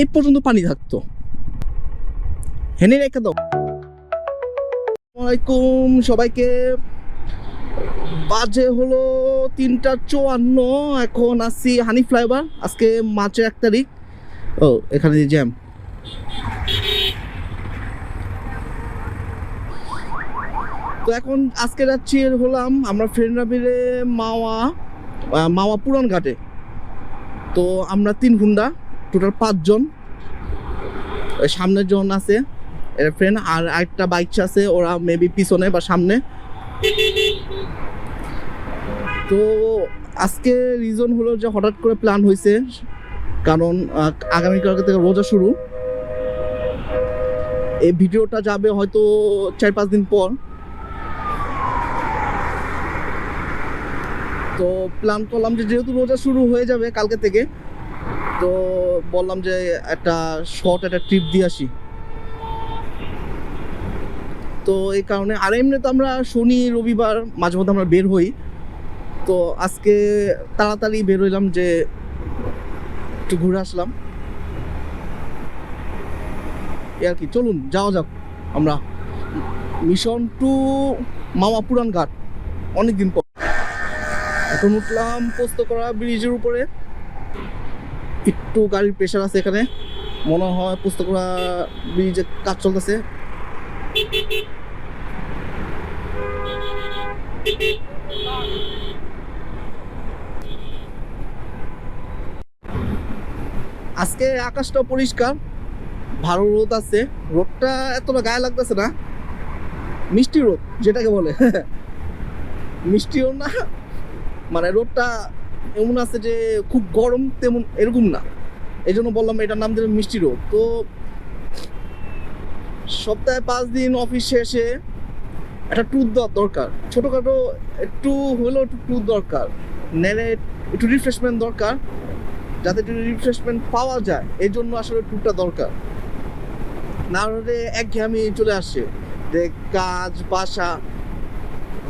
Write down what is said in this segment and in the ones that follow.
এই পর্যন্ত পানি থাকতো। হেনে রেখে দাও। আসসালামাইকুম সবাইকে। বাজে হলো তিনটা চুয়ান্ন, এখন আসছি হানি ফ্লাইওভার। আজকে মার্চের এক তারিখ। ও, এখানে জ্যাম। তো এখন আজকে যাচ্ছি হলাম আমরা ফ্রেন্ডরা মিলে মাওয়া মাওয়া পুরান ঘাটে। তো আমরা তিন হুন্ডা। টোটাল পাঁচজন। সামনের জন আছে ফ্রেন্ড আর আরেকটা বাইক আছে ওরা মেবি পিছনে বা সামনে। তো আজকে রিজন হলো যে হঠাৎ করে প্ল্যান হয়েছে কারণ আহ, আগামীকালকে থেকে রোজা শুরু। এই ভিডিওটা যাবে হয়তো চার পাঁচ দিন পর। তো প্ল্যান করলাম যে যেহেতু রোজা শুরু হয়ে যাবে কালকে থেকে তো বললাম যে একটা শর্ট একটা ট্রিপ দিয়ে আসি। তো এই কারণে, আর এমনি তো আমরা শনি, রবিবার মাঝে মধ্যে আমরা বের হই। তো আজকে তাড়াতাড়ি বের হইলাম যে একটু ঘুরে আসলাম। এই আর কি, চলুন, যাওয়া যাক। আমরা মিশন টু মামা পুরান ঘাট। অনেকদিন পর। এখন উঠলাম পোস্ত করা ব্রিজের উপরে। একটু গাড়ির প্রেশার আছে এখানে। মনে হয় পোস্ত করা ব্রিজে কাজ চলতেছে। আজকে আকাশটা পরিষ্কার, ভালো রোদ আছে। রোদটা এতটা গায়ে লাগতেছে না। মিষ্টি রোদ, যেটাকে বলে। মিষ্টিও না মানে রোদটা এমন আছে যে খুব গরম তেমন এরকম না। এই জন্য বললাম এটার নাম দিলাম মিষ্টি রোদ তো সপ্তাহে পাঁচ দিন অফিস শেষে একটা ট্যুর দেওয়ার দরকার। ছোটোখাটো একটু হলেও একটু ট্যুর দরকার। নেলে একটু রিফ্রেশমেন্ট দরকার। যাতে একটু রিফ্রেশমেন্ট পাওয়া যায়। এই জন্য আসলে ট্যুরটা দরকার। না হলে একঘেয়েমি চলে আসছে যে কাজ, বাসা,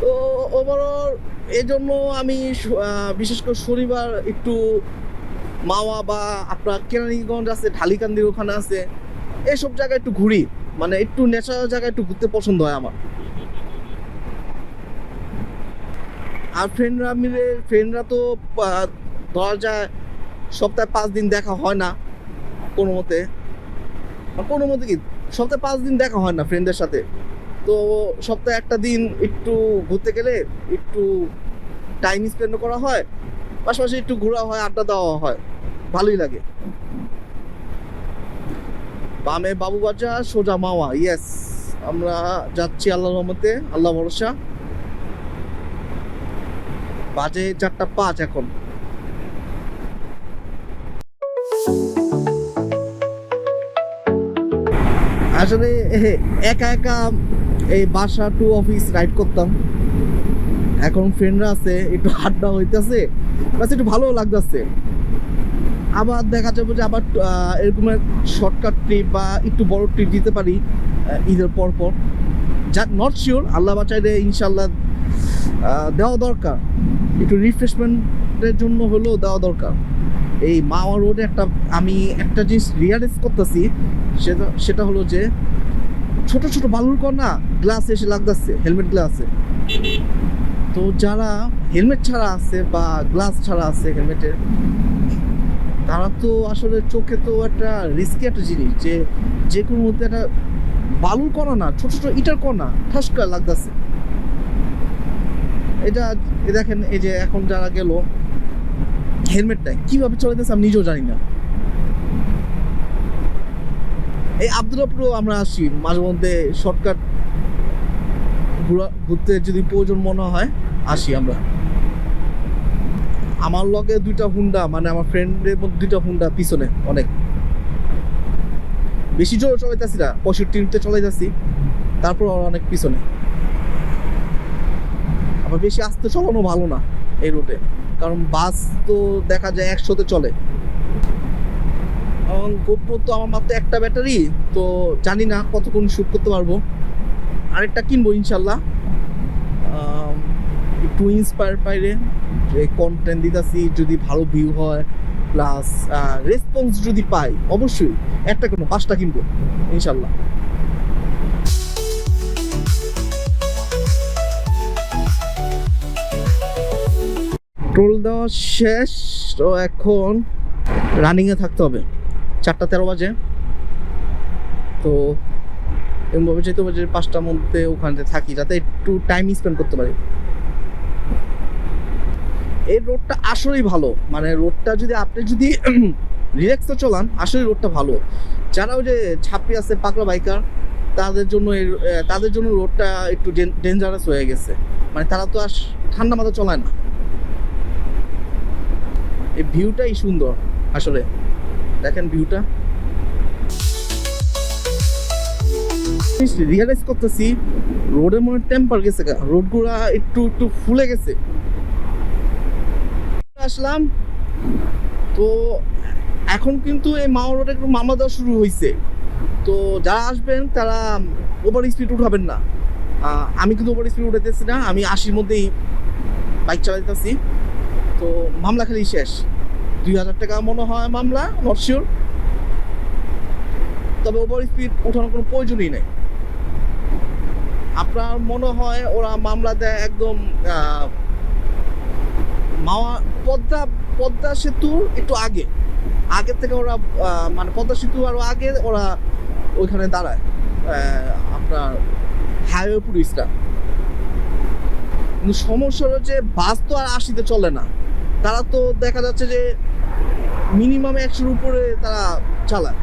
তো ওভারঅল এই জন্য আমি বিশেষ করে শনিবার একটু মাওয়া বা আপনার কেরানীগঞ্জ আছে, ঢালিকান্দির ওখানে আছে, এসব জায়গায় একটু ঘুরি। মানে একটু ন্যাচারাল জায়গায় একটু ঘুরতে পছন্দ হয় আমার। আর ফ্রেন্ডরা মিলে ফ্রেন্ডরা তো ধরা যায় সপ্তাহে পাঁচ দিন দেখা হয় না কোনো মতে। কোনো মতে কি, সপ্তাহে পাঁচ দিন দেখা হয় না ফ্রেন্ডদের সাথে। তো সপ্তাহে একটা দিন একটু ঘুরতে গেলে একটু টাইম স্পেন্ড করা হয়, পাশাপাশি একটু ঘোরা হয়, আড্ডা দেওয়া হয়, ভালোই লাগে। বামে বাবু বাজার সোজা মাওয়া ইয়েস আমরা যাচ্ছি আল্লাহ রহমতে, আল্লাহ ভরসা। বাজে চারটা পাঁচ এখন। আসলে একা একা এই বাসা টু অফিস রাইড করতাম। এখন ফ্রেন্ডরা আছে, একটু আড্ডা হইতেছে, বাস একটু ভালো লাগতেছে। আবার দেখা যাবে যে আবার এরকম শর্টকাট ট্রিপ বা একটু বড় ট্রিপ দিতে পারি ঈদের পর পর। যা নট শিওর আল্লাহ বাঁচাইলে ইনশাল্লাহ দেওয়া দরকার। একটু রিফ্রেশমেন্টের জন্য হলেও দেওয়া দরকার। এই মাওয়া রোডে একটা আমি একটা জিনিস রিয়ালাইজ করতেছি, সেটা সেটা হলো যে ছোট ছোট বালুর কণা গ্লাস এসে লাগতেছে হেলমেট গ্লাসে তো যারা হেলমেট ছাড়া আছে বা গ্লাস ছাড়া আছে হেলমেটের তারা তো আসলে চোখে তো একটা রিস্কি একটা জিনিস যে যে কোনো মধ্যে একটা বালুর কণা না, ছোট ছোট ইটার কণা ঠাসকা লাগতেছে। এটা দেখেন, এই যে এখন যারা গেল হেলমেট কীভাবে চলে চলাইতেছে আমি নিজেও জানি না। এই আব্দুল্লাপুরও আমরা আসি মাঝে মধ্যে শর্টকাট ঘোরা ঘুরতে যদি প্রয়োজন মনে হয়, আসি আমরা। আমার লগে দুইটা হুন্ডা মানে আমার ফ্রেন্ডের মধ্যে দুইটা হুন্ডা পিছনে, অনেক। বেশি জোরে চলাইতেছি না পঁয়ষট্টিতে চলাইতেছি, তারপর অনেক পিছনে। আবার বেশি আস্তে চলানো ভালো না এই রোডে কারণ বাস তো দেখা যায় একশোতে চলে। এবং গোপ্রো তো আমার মাত্র একটা ব্যাটারি, তো জানি না কতক্ষণ শ্যুট করতে পারব। আরেকটা কিনবো ইনশাল্লাহ। একটু ইন্সপায়ার পাইরে যে কন্টেন্ট দিতেছি, যদি ভালো ভিউ হয় প্লাস রেসপন্স যদি পাই, অবশ্যই একটা কোনো পাঁচটা কিনবো, ইনশাল্লাহ। টোল দেওয়া শেষ, তো এখন রানিংয়ে থাকতে হবে। চারটা তেরো বাজে। তো এমনভাবে যেতে হবে যে পাঁচটার মধ্যে ওখানে থাকি, যাতে একটু টাইম স্পেন্ড করতে পারি। এই রোডটা আসলেই ভালো। মানে রোডটা যদি আপনি যদি রিল্যাক্সে চলান আসলে রোডটা ভালো। যারা ওই যে ছাপি আছে পাকড়া বাইকার তাদের জন্য তাদের জন্য রোডটা একটু ডেঞ্জারাস হয়ে গেছে। মানে তারা তো আর ঠান্ডা মাথা চলায় না। এই ভিউটাই সুন্দর আসলে। দেখেন ভিউটা রিয়ালাইজ করতেছি রোডের মনে টেম্পার গেছে রোডগুলা একটু একটু ফুলে গেছে। আসলাম, তো এখন কিন্তু এই মাও রোডে একটু মামলা দেওয়া শুরু হয়েছে তো যারা আসবেন, তারা ওভার স্পিড উঠাবেন না। আমি কিন্তু ওভার স্পিড উঠাইতেছি না, আমি আশির মধ্যেই বাইক চালাইতেছি। তো মামলা খালি শেষ। দুই হাজার টাকা মনে হয় মামলা নট শিওর তবে ওভার স্পিড উঠানোর কোনো প্রয়োজনই নেই। আপনার মনে হয় ওরা মামলা দেয় একদম মাওয়া, পদ্মা পদ্মা সেতুর একটু আগে। আগে থেকে ওরা মানে পদ্মা সেতু আরও আগে ওরা ওইখানে দাঁড়ায় আপনার হাইওয়ে পুলিশটা কিন্তু সমস্যা হচ্ছে বাস তো আর আশিতে চলে না। তারা তো দেখা যাচ্ছে যে মিনিমাম একশোর উপরে তারা চালায়।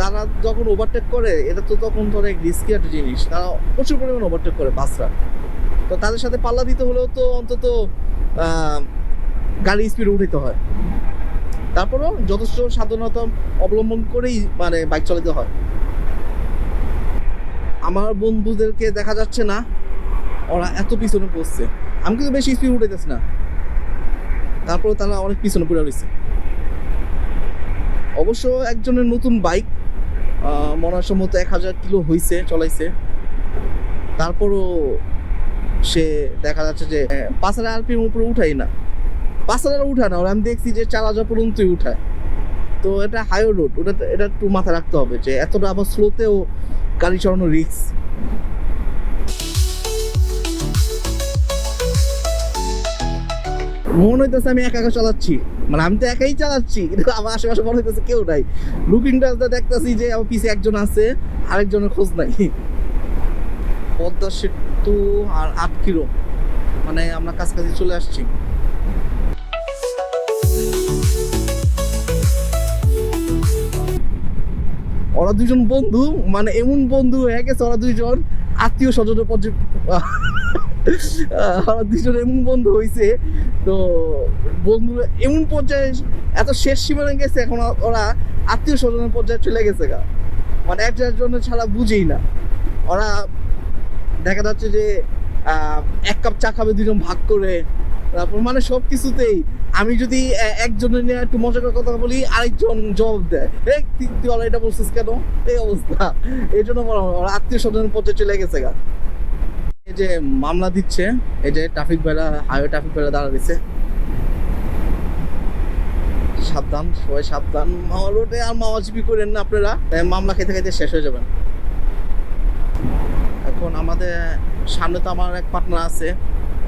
তারা যখন ওভারটেক করে, এটা তো তখন তো অনেক রিস্কি একটা জিনিস। তারা প্রচুর পরিমাণে ওভারটেক করে বাসরা। তো তাদের সাথে পাল্লা দিতে হলেও তো অন্তত গাড়ি স্পিড উঠাইতে হয়। তারপরেও যথেষ্ট সাবধানতা অবলম্বন করেই মানে বাইক চালাতে হয়। আমার বন্ধুদেরকে দেখা যাচ্ছে না, ওরা এত পিছনে পড়ছে। আমি কিন্তু বেশি স্পিড উঠাইতেছি না। তারপরে তারা অনেক পিছনে পড়ে রয়েছে অবশ্য একজনের নতুন বাইক মনে হয় সম্ভবত এক হাজার কিলো হয়েছে চলাইছে। তারপরও সে দেখা যাচ্ছে যে পাঁচ হাজার আরপিএম উপরে উঠাই না। পাঁচ হাজার উঠায় না, ওরা আমি দেখছি যে চার হাজার পর্যন্তই উঠায়। তো এটা হাইওয়ে রোড ওটা এটা একটু মাথায় রাখতে হবে যে, এতটা আবার স্লোতেও গাড়ি চালানো রিস্ক মনে হইতেছে আমি একা একা চালাচ্ছি। মানে আমি তো একাই চালাচ্ছি, কিন্তু আমার আশেপাশে মনে হইতেছে কেউ নাই। লুকিং গ্লাসটা দেখতেছি যে আমার পিছে একজন আছে, আরেকজনের খোঁজ নাই। পদ্মা সেতু আর মানে আমরা কাছাকাছি চলে আসছি। ওরা দুজন বন্ধু মানে এমন বন্ধু হয়ে গেছে ওরা দুইজন আত্মীয় স্বজনের পর্যায়ে ওরা দুজন এমন বন্ধু হয়েছে তো বন্ধু এমন পর্যায়ে এত শেষ সীমানে গেছে, এখন ওরা আত্মীয় স্বজনের পর্যায়ে চলে গেছে গা। মানে একজনের জন্য ছাড়া বুঝেই না। ওরা দেখা যাচ্ছে যে এক কাপ চা খাবে দুজন ভাগ করে। তারপর মানে সব কিছুতেই আমি যদি একজনের নিয়ে একটু মজা কথা বলি, আরেকজন জবাব দেয় তুই- এটা বলছিস কেন? এই অবস্থা। এই জন্য বলা আত্মীয় স্বজনের পর্যায়ে চলে গেছে গা। এই যে মামলা দিচ্ছে, এই যে ট্রাফিক বেলা হাইওয়ে ট্রাফিক বেলা দাঁড়া দিচ্ছে সাবধান, সবাই সাবধান। মামা রোডে আর মামাজিবি করেন না আপনারা মামলা খেতে খেতে শেষ হয়ে যাবেন। এখন আমাদের সামনে তো আমার এক পার্টনার আছে,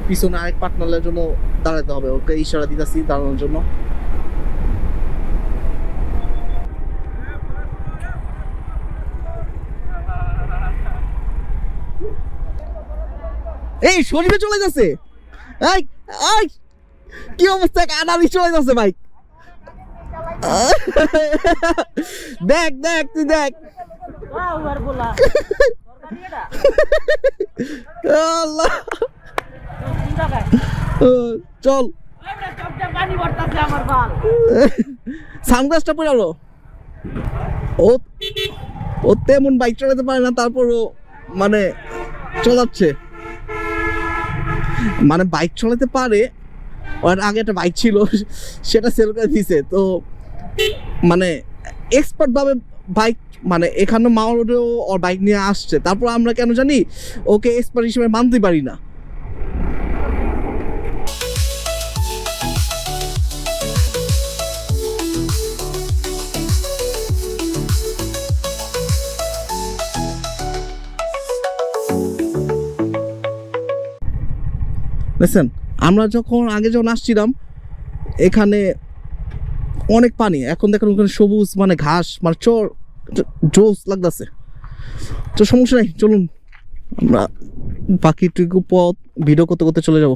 পিছনে আরেক পার্টনারের জন্য দাঁড়াতে হবে, ওকে ইশারা দিতেছি দাঁড়ানোর জন্য। এই, শরীরে চলে যাচ্ছে। এই কি অবস্থা? কানালি চলে যাচ্ছে, ভাই। দেখ দেখ, তুই দেখ। চল। সানগ্লাসটা পরে আলো। ও ও তেমন বাইক চালাতে পারে না, তারপরও মানে চালাচ্ছে। মানে বাইক চালাতে পারে ওর আগে একটা বাইক ছিল, সেটা সেল করে দিছে। তো মানে এক্সপার্টভাবে বাইক মানে এখানে মাও রোডেও ওর বাইক নিয়ে আসছে। তারপর আমরা কেন জানি, ওকে এক্সপার্ট হিসেবে মানতে পারি না। বুঝছেন আমরা যখন, আগে যখন আসছিলাম, এখানে অনেক পানি, এখন দেখেন ওখানে সবুজ মানে ঘাস মানে চর জোস লাগতেছে। তো সমস্যা নাই, চলুন। আমরা বাকিটুকু পথ ভিডিও করতে করতে চলে যাব।